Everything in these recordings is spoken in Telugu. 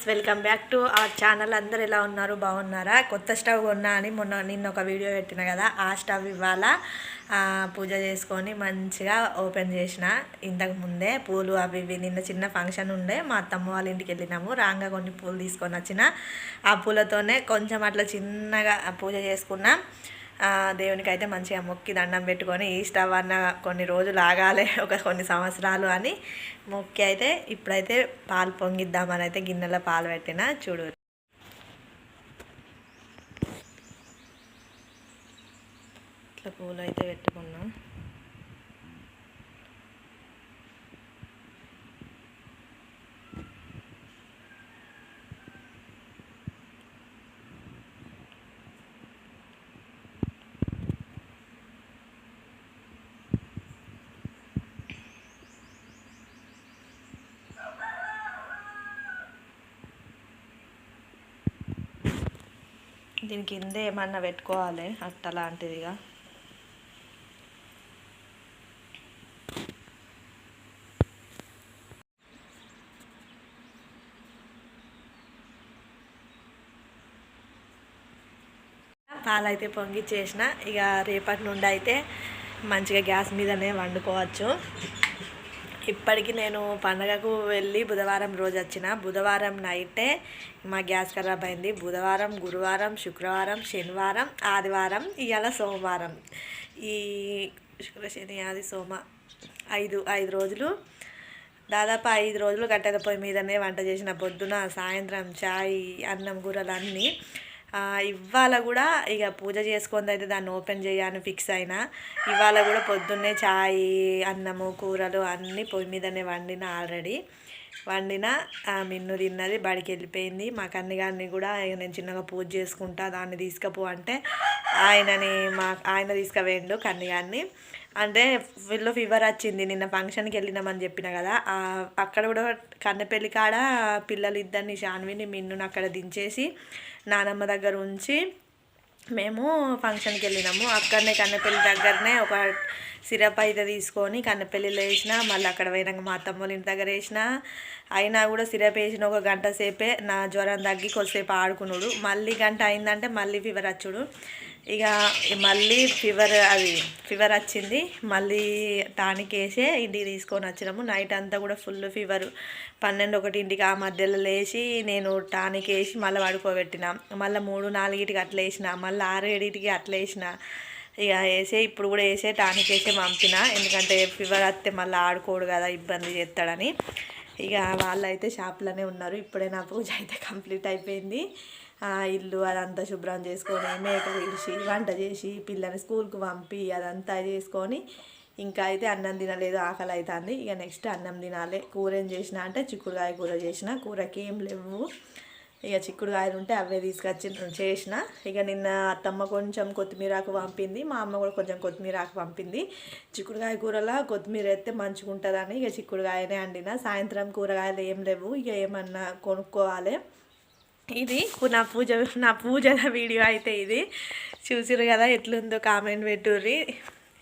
Welcome back to our channel అందరు ఎలా ఉన్నారు? బాగున్నారా? కొత్త స్టవ్ కొన్నా అని మొన్న నిన్న ఒక వీడియో పెట్టిన కదా ఆ స్టవ్ ఇవాళ పూజ చేసుకొని మంచిగా ఓపెన్ చేసిన. ఇంతకు ముందే పూలు అవి ఇవి నిన్న చిన్న ఫంక్షన్ ఉండే మా అత్తమ్మ వాళ్ళ ఇంటికి వెళ్ళినాము. రాగా కొన్ని పూలు తీసుకొని వచ్చిన. ఆ పూలతోనే కొంచెం అట్లా చిన్నగా పూజ చేసుకున్నాం. దేవునికి అయితే మంచిగా మొక్కి దండం పెట్టుకొని ఈస్టవన్న కొన్ని రోజులు ఆగాలి ఒక కొన్ని సంవత్సరాలు అని మొక్కి అయితే ఇప్పుడైతే పాలు పొంగిద్దామని అయితే గిన్నెలో పాలు పెట్టిన చూడు. ఇట్లా పూలు అయితే పెట్టుకున్నాం. దీని కింద ఏమన్నా పెట్టుకోవాలి అట్ట లాంటిదిగా. పాలైతే పొంగిచ్చేసిన ఇక రేపటి నుండి అయితే మంచిగా గ్యాస్ మీదనే వండుకోవచ్చు. ఇప్పటికి నేను పండగకు వెళ్ళి బుధవారం రోజు వచ్చిన. బుధవారం నైటే మా గ్యాస్ ఖరాబ్ అయింది. బుధవారం గురువారం శుక్రవారం శనివారం ఆదివారం ఇవాళ సోమవారం. ఈ శుక్ర శని ఆది సోమ ఐదు ఐదు రోజులు. దాదాపు ఐదు రోజులు కట్టెల పొయ్యి మీదనే వంట చేసిన పొద్దున సాయంత్రం చాయ్ అన్నం కూరలు అన్నీ ఇవాళ కూడా ఇక పూజ చేసుకుంది అయితే దాన్ని ఓపెన్ చేయాలని ఫిక్స్ అయినా. ఇవాళ కూడా పొద్దున్నే చాయ్ అన్నము కూరలు అన్నీ పొయ్యి మీదనే వండిన ఆల్రెడీ. వండిన మిన్ను తిన్నది బడికి వెళ్ళిపోయింది. మా కన్నిగారిని కూడా నేను చిన్నగా పూజ చేసుకుంటా దాన్ని తీసుకపో అంటే ఆయనని మా ఆయన తీసుకుపోయిండు కన్నిగారిని అంటే ఫుల్ ఫీవర్ వచ్చింది నిన్న ఫంక్షన్కి వెళ్ళినామని చెప్పిన కదా అక్కడ కూడా కన్నెపల్లి కాడ పిల్లలు ఇద్దరిని శాన్విని మిన్నుని అక్కడ దించేసి నానమ్మ దగ్గర ఉంచి మేము ఫంక్షన్కి వెళ్ళినాము. అక్కడనే కన్నపల్లి దగ్గరనే ఒక సిరప్ అయితే తీసుకొని కన్నపల్లిలో వేసిన మళ్ళీ అక్కడ పోయినాక మా అత్తమ్మ ఇంటి దగ్గర వేసిన అయినా కూడా సిరప్ వేసిన ఒక గంట సేపే నా జ్వరం తగ్గి కొద్దిసేపు ఆడుకున్నాడు. మళ్ళీ గంట అయిందంటే మళ్ళీ ఫీవర్ వచ్చుడు. ఇక మళ్ళీ ఫీవర్ అది ఫీవర్ వచ్చింది. మళ్ళీ టానిక్ వేసే ఇంటికి తీసుకొని వచ్చినాము. నైట్ అంతా కూడా ఫుల్ ఫీవర్. పన్నెండు ఒకటి ఇంటికి ఆ మధ్యలో లేచి నేను టానిక్ వేసి మళ్ళీ పడుకోబెట్టిన. మళ్ళీ మూడు నాలుగింటికి అట్లా వేసిన. మళ్ళీ మళ్ళీ ఏడింటికి అట్లా వేసిన. ఇక వేసే ఇప్పుడు కూడా వేసే టానిక్ వేసే పంపిన. ఎందుకంటే ఫీవర్ వస్తే మళ్ళీ ఆడుకోడు కదా ఇబ్బంది చేస్తాడని. ఇక వాళ్ళు అయితే షాప్లోనే ఉన్నారు. ఇప్పుడే నా పూజ అయితే కంప్లీట్ అయిపోయింది. ఇల్లు అదంతా శుభ్రం చేసుకొని మేక తీసి వంట చేసి పిల్లని స్కూల్కి పంపి అదంతా చేసుకొని ఇంకా అయితే అన్నం తినలేదు ఆకలి అవుతుంది ఇక నెక్స్ట్ అన్నం తినాలి. కూర ఏం చేసిన అంటే చిక్కుడుకాయ కూర చేసిన. కూరకి ఏం లేవు. ఇక చిక్కుడుకాయలు ఉంటే అవే తీసుకొచ్చి చేసిన. ఇక నిన్న అత్తమ్మ కొంచెం కొత్తిమీరాకు పంపింది మా అమ్మ కూడా కొంచెం కొత్తిమీరాకు పంపింది. చిక్కుడుకాయ కూరలో కొత్తిమీర వేస్తే మంచిగా ఉంటుందని ఇక చిక్కుడుకాయనే వండిన సాయంత్రం కూరగాయలు ఏం లేవు ఇక ఏమన్నా కొనుక్కోవాలి. ఇది నా పూజ నా పూజల వీడియో అయితే ఇది. చూసిరు కదా ఎట్లుందో కామెంట్ పెట్టుర్రి.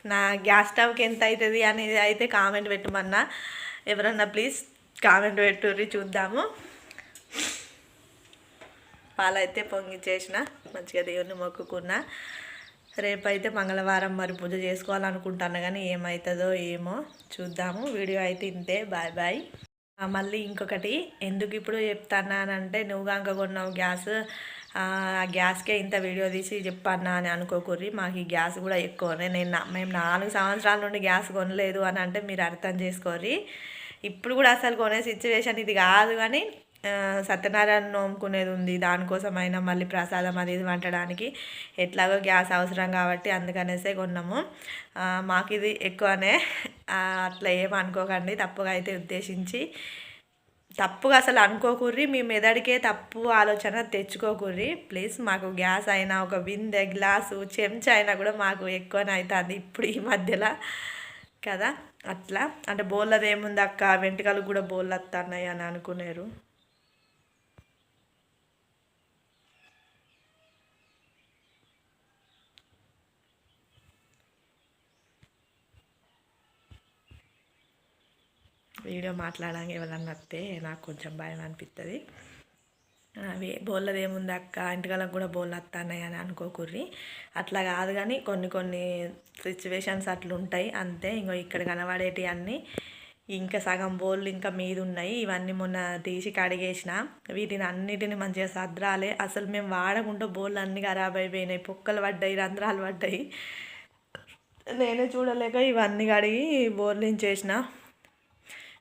నా గ్యాస్ స్టవ్కి ఎంత అవుతుంది అనేది అయితే కామెంట్ పెట్టమన్నా. ఎవరన్నా ప్లీజ్ కామెంట్ పెట్టుర్రి చూద్దాము. పాలైతే పొంగిచ్చేసిన మంచిగా దేవుని మొక్కుకున్నా. రేపైతే మంగళవారం మరి పూజ చేసుకోవాలనుకుంటున్నా కానీ ఏమవుతుందో ఏమో చూద్దాము. వీడియో అయితే ఇంతే. Bye bye. మళ్ళీ ఇంకొకటి ఎందుకు ఇప్పుడు చెప్తానంటే నువ్వు కనుక కొన్నావు గ్యాస్ ఆ గ్యాస్కే ఇంత వీడియో తీసి చెప్పన్నా అని అనుకోకూరి మాకు ఈ గ్యాస్ కూడా ఎక్కువనే. నేను మేము నాలుగు సంవత్సరాల నుండి గ్యాస్ కొనలేదు అని అంటే మీరు అర్థం చేసుకోర్రి. ఇప్పుడు కూడా అసలు కొనే సిచ్యువేషన్ ఇది కాదు కానీ సత్యనారాయణ నోముకునేది ఉంది. దానికోసమైనా మళ్ళీ ప్రసాదం అది ఇది వంటడానికి ఎట్లాగో గ్యాస్ అవసరం కాబట్టి అందుకనేసే కొన్నాము. మాకు ఇది ఎక్కువనే. అట్లా ఏం అనుకోకండి. తప్పుగా అయితే ఉద్దేశించి. తప్పుగా అసలు అనుకోకుర్రి. మీ మెదడికే తప్పు ఆలోచన తెచ్చుకోకుర్రి. ప్లీజ్ మాకు గ్యాస్ అయినా ఒక బిందె గ్లాసు చెంచా అయినా కూడా మాకు ఎక్కువనే అవుతుంది ఇప్పుడు ఈ మధ్యలో. కదా? అట్లా. అంటే బోళ్ళది ఏముంది అక్క? వెంట్రుకలు కూడా బోళ్ళు వస్తున్నాయి అని అనుకునేరు. వీడియో మాట్లాడడానికి ఎవరన్నా వస్తే నాకు కొంచెం భయం అనిపిస్తుంది అవి బోళ్ళది ఏముంది అక్క ఇంటికాలకు కూడా బోళ్ళు వస్తున్నాయి అని అనుకోకుర్రి. అట్లా కాదు కానీ కొన్ని కొన్ని సిచ్యువేషన్స్ అట్లా ఉంటాయి అంతే ఇంకో ఇక్కడ కనబడేటి అన్నీ ఇంకా సగం బోళ్ళు ఇంకా మీద ఉన్నాయి ఇవన్నీ మొన్న తీసి కడిగేసిన. వీటిని అన్నిటిని మంచిగా సద్రాలే అసలు మేము వాడకుండా బోళ్ళు అన్నీ ఖరాబ్ అయిపోయినాయి. పొక్కలు పడ్డాయి రంధ్రాలు పడ్డాయి. నేనే చూడలేక ఇవన్నీ కడిగి బోర్లించేసిన.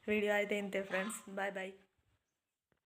వీడియో అయితే ఇంతే ఫ్రెండ్స్ బాయ్ బాయ్